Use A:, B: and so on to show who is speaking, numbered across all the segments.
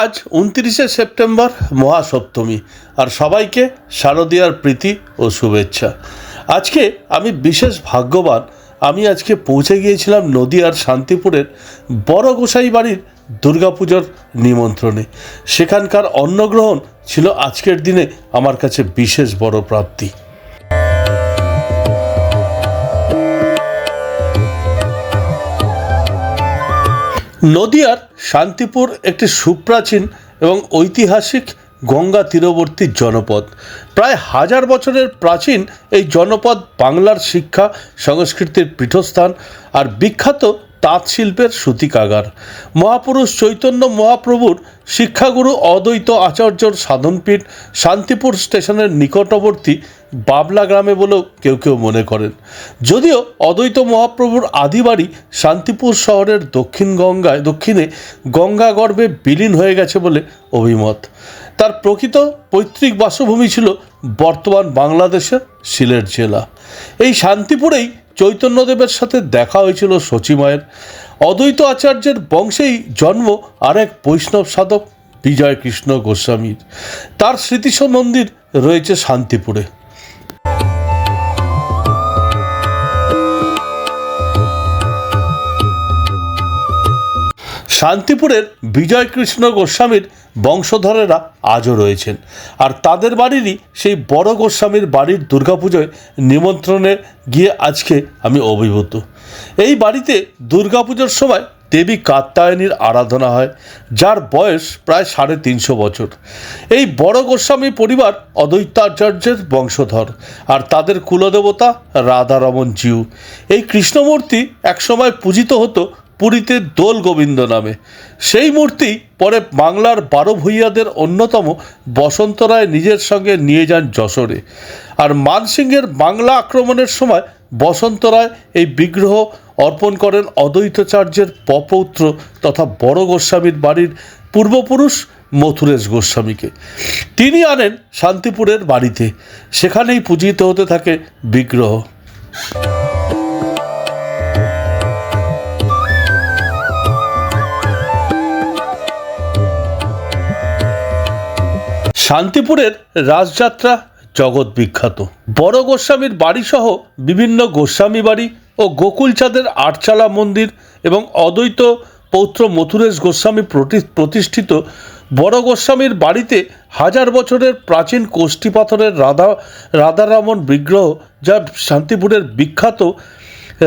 A: আজ উনত্রিশে সেপ্টেম্বর মহাসপ্তমী, আর সবাইকে শারদীয়ার প্রীতি ও শুভেচ্ছা। আজকে আমি বিশেষ ভাগ্যবান, আমি আজকে পৌঁছে গিয়েছিলাম নদীয়ার শান্তিপুরের বড় গোসাই বাড়ির দুর্গাপুজোর নিমন্ত্রণে। সেখানকার অন্নগ্রহণ ছিল আজকের দিনে আমার কাছে বিশেষ বড় প্রাপ্তি। নদিয়ার শান্তিপুর একটি সুপ্রাচীন এবং ঐতিহাসিক গঙ্গা তীরবর্তী জনপদ। প্রায় হাজার বছরের প্রাচীন এই জনপদ বাংলার শিক্ষা, সংস্কৃতির পীঠস্থান আর বিখ্যাত তাঁত শিল্পের সূতিকাগার। মহাপুরুষ চৈতন্য মহাপ্রভুর শিক্ষাগুরু অদ্বৈত আচার্যর সাধনপীঠ শান্তিপুর স্টেশনের নিকটবর্তী বাবলা গ্রামে বলেও কেউ কেউ মনে করেন। যদিও অদ্বৈত মহাপ্রভুর আদি বাড়ি শান্তিপুর শহরের দক্ষিণ গঙ্গায়, দক্ষিণে গঙ্গা গর্ভে বিলীন হয়ে গেছে বলে অভিমত। তার প্রকৃত পৈতৃক বাসভূমি ছিল বর্তমান বাংলাদেশের সিলেট জেলা। এই শান্তিপুরেই চৈতন্যদেবের সাথে দেখা হয়েছিল সচিমায়ের অদ্বৈত আচার্যের বংশেই জন্ম আর এক বৈষ্ণব সাধক বিজয় কৃষ্ণ গোস্বামীর। তার স্মৃতিস মন্দির রয়েছে শান্তিপুরে। শান্তিপুরের বিজয়কৃষ্ণ গোস্বামীর বংশধরেরা আজও রয়েছেন। আর তাদের বাড়িরই সেই বড় গোস্বামীর বাড়ির দুর্গাপুজোয় নিমন্ত্রণে গিয়ে আজকে আমি অভিভূত। এই বাড়িতে দুর্গাপুজোর সময় দেবী কাত্যায়নীর আরাধনা হয়, যার বয়স প্রায় সাড়ে তিনশো বছর। এই বড় গোস্বামী পরিবার অদ্বৈতাচার্যের বংশধর, আর তাদের কুলদেবতা রাধারমন জিউ এই কৃষ্ণমূর্তি একসময় পূজিত হতো পুরীতে দোল গোবিন্দ নামে। সেই মূর্তি পরে বাংলার বারো ভূইয়াদের অন্যতম বসন্ত রায় নিজের সঙ্গে নিয়ে যান যশোরে। আর মানসিংহের বাংলা আক্রমণের সময় বসন্ত রায় এই বিগ্রহ অর্পণ করেন অদ্বৈতাচার্যের পপৌত্র তথা বড় গোস্বামীর বাড়ির পূর্বপুরুষ মথুরেশ গোস্বামীকে। তিনি আনেন শান্তিপুরের বাড়িতে। সেখানেই পূজিত হতে থাকে বিগ্রহ। শান্তিপুরের রাজযাত্রা জগৎ বিখ্যাত। বড় গোস্বামীর বাড়িসহ বিভিন্ন গোস্বামী বাড়ি ও গোকুলচাঁদের আটচালা মন্দির এবং অদ্বৈত পৌত্র মথুরেশ গোস্বামী প্রতি- প্রতিষ্ঠিত বড় গোস্বামীর বাড়িতে হাজার বছরের প্রাচীন কোষ্ঠী পাথরের রাধা রাধারামন বিগ্রহ যা শান্তিপুরের বিখ্যাত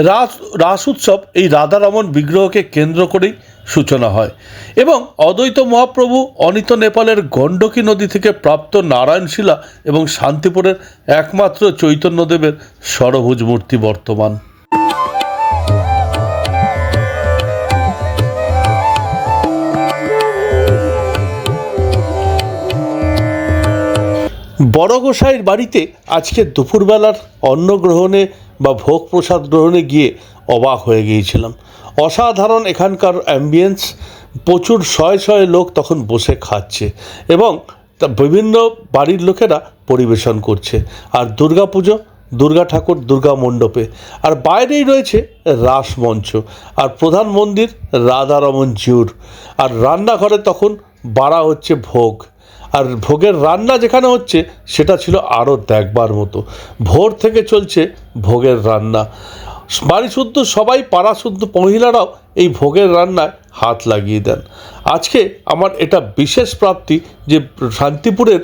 A: রাস রাস উৎসব এই রাধারমন বিগ্রহকে কেন্দ্র করেই সূচনা হয়। এবং অদ্বৈত মহাপ্রভু অনিত নেপালের গণ্ডকী নদী থেকে প্রাপ্ত নারায়ণশিলা এবং শান্তিপুরের একমাত্র চৈতন্যদেবের সরভুজ মূর্তি বর্তমান। বড় গোসাইয়ের বাড়িতে আজকে দুপুরবেলার অন্ন গ্রহণে বা ভোগ প্রসাদ গ্রহণে গিয়ে অবাক হয়ে গিয়েছিলাম। অসাধারণ এখানকার অ্যাম্বিয়েন্স প্রচুর শয়ে শয়ে লোক তখন বসে খাচ্ছে এবং তা বিভিন্ন বাড়ির লোকেরা পরিবেশন করছে। আর দুর্গাপুজো, দুর্গা ঠাকুর, দুর্গা মণ্ডপে। আর বাইরেই রয়েছে রাসমঞ্চ আর প্রধান মন্দির রাধারমন জিউর আর রান্নাঘরে তখন বাড়া হচ্ছে ভোগ। আর ভোগের রান্না যেখানে হচ্ছে, সেটা ছিল আরও দেখবার মতো। ভোর থেকে চলছে ভোগের রান্না। বাড়ি শুদ্ধ সবাই, পাড়া শুদ্ধ মহিলারাও এই ভোগের রান্নায় হাত লাগিয়ে দেন। আজকে আমার এটা বিশেষ প্রাপ্তি যে শান্তিপুরের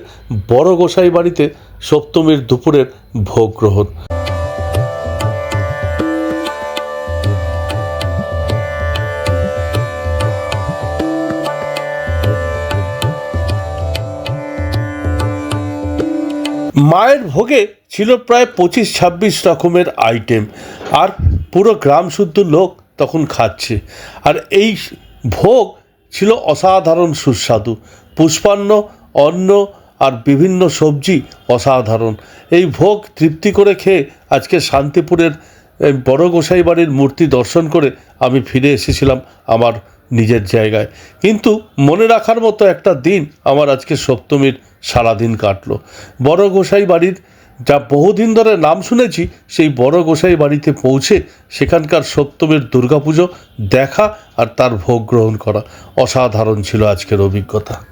A: বড় গোসাই বাড়িতে সপ্তমীর দুপুরের ভোগ গ্রহণ। মায়ের ভোগে ছিল প্রায় পঁচিশ ছাব্বিশ রকমের আইটেম আর পুরো গ্রাম শুদ্ধ লোক তখন খাচ্ছে। আর এই ভোগ ছিল অসাধারণ সুস্বাদু। পুষ্পান্ন, অন্ন আর বিভিন্ন সবজি অসাধারণ। এই ভোগ তৃপ্তি করে খেয়ে আজকে শান্তিপুরের বড় গোসাই বাড়ির মূর্তি দর্শন করে আমি ফিরে এসেছিলাম আমার নিজের জায়গায়। কিন্তু মনে রাখার মতো একটা দিন আমার আজকে সপ্তমীর সারাদিন কাটলো। বড় গোসাই বাড়ির যা বহুদিন ধরে নাম শুনেছি, সেই বড় গোসাই বাড়িতে পৌঁছে সেখানকার সপ্তমীর দুর্গাপুজো দেখা আর তার ভোগ গ্রহণ করা। অসাধারণ ছিল আজকের অভিজ্ঞতা।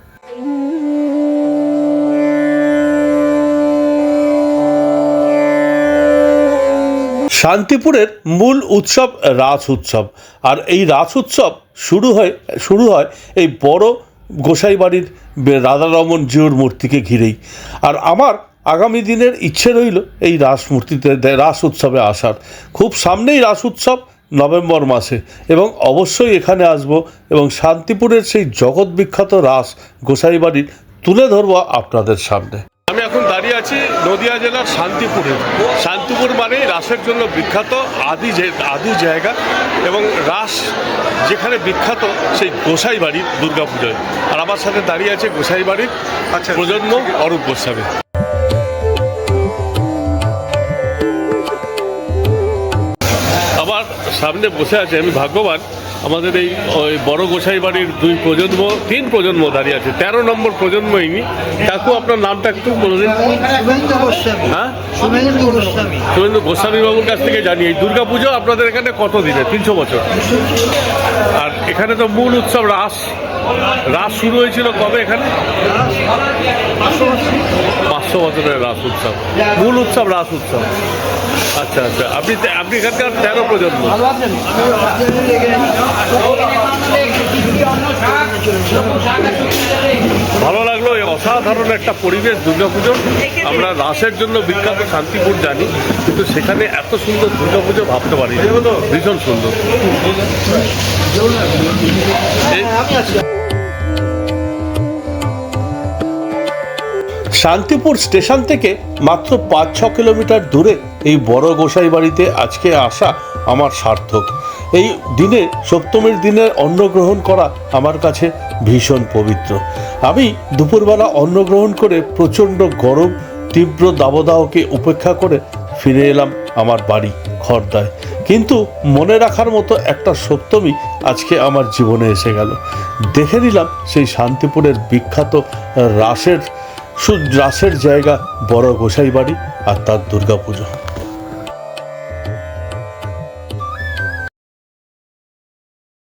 A: শান্তিপুরের মূল উৎসব রাস উৎসব। আর এই রাস উৎসব শুরু হয় শুরু হয় এই বড় গোসাই বাড়ির রাধারমন জিউর মূর্তিকে ঘিরেই। আর আমার আগামী দিনের ইচ্ছে রইল এই রাস মূর্তিতে, রাস উৎসবে আসার। খুব সামনেই রাস উৎসব নভেম্বর মাসে এবং অবশ্যই এখানে আসব এবং শান্তিপুরের সেই জগৎ বিখ্যাত রাস গোসাই বাড়ির তুলে ধরবো আপনাদের সামনে। এখন দাঁড়িয়ে আছি নদিয়া জেলার শান্তিপুরে। শান্তিপুর মানেই রাসের জন্য বিখ্যাত আদি আদি জায়গা এবং রাস যেখানে বিখ্যাত সেই গোসাই বাড়ির দুর্গাপুজোয়। আর আমার সাথে দাঁড়িয়ে আছে গোসাই বাড়ির
B: আচ্ছা।
A: প্রজন্ম অরূপ গোস্বামী। আমার সামনে বসে আছে আমি ভাগ্যবান আমাদের এই, ওই বড় গোসাই বাড়ির দুই প্রজন্ম, তিন প্রজন্ম দাঁড়িয়ে আছে, তেরো নম্বর প্রজন্ম ইনি। কাকু আপনার নামটা একটু বলে দিন হ্যাঁ?
B: শুভেন্দু গোস্বামী
A: বাবুর কাছ থেকে জানি। এই দুর্গাপুজো আপনাদের এখানে কত দিনে তিনশো বছর। আর এখানে তো মূল উৎসব রাস। রাস শুরু হয়েছিল কবে এখানে? পাঁচশো বছরের রাস উৎসব। মূল উৎসব রাস উৎসব। আচ্ছা আচ্ছা। আপনি আপনি এখানকার তেরো প্রজন্ম। ভালো লাগল, এই অসাধারণ একটা পরিবেশ, দুর্গাপুজো। আমরা রাসের জন্য বিখ্যাত শান্তিপুর জানি, কিন্তু সেখানে এত সুন্দর দুর্গাপুজো ভাবতে পারি ভীষণ সুন্দর। শান্তিপুর স্টেশন থেকে মাত্র পাঁচ, ছ কিলোমিটার দূরে এই বড় গোসাই বাড়িতে আজকে আসা আমার সার্থক। এই দিনে সপ্তমীর দিনের অন্ন গ্রহণ করা আমার কাছে ভীষণ পবিত্র। আমি দুপুরবেলা অন্ন গ্রহণ করে প্রচণ্ড গরম, তীব্র দাবদাহকে উপেক্ষা করে ফিরে এলাম আমার বাড়ি খর্দায়। কিন্তু মনে রাখার মতো একটা সপ্তমী আজকে আমার জীবনে এসে গেল। দেখে নিলাম সেই শান্তিপুরের বিখ্যাত রাসের সু রাসের জায়গা বড় গোসাই বাড়ি আর তার দুর্গাপুজো।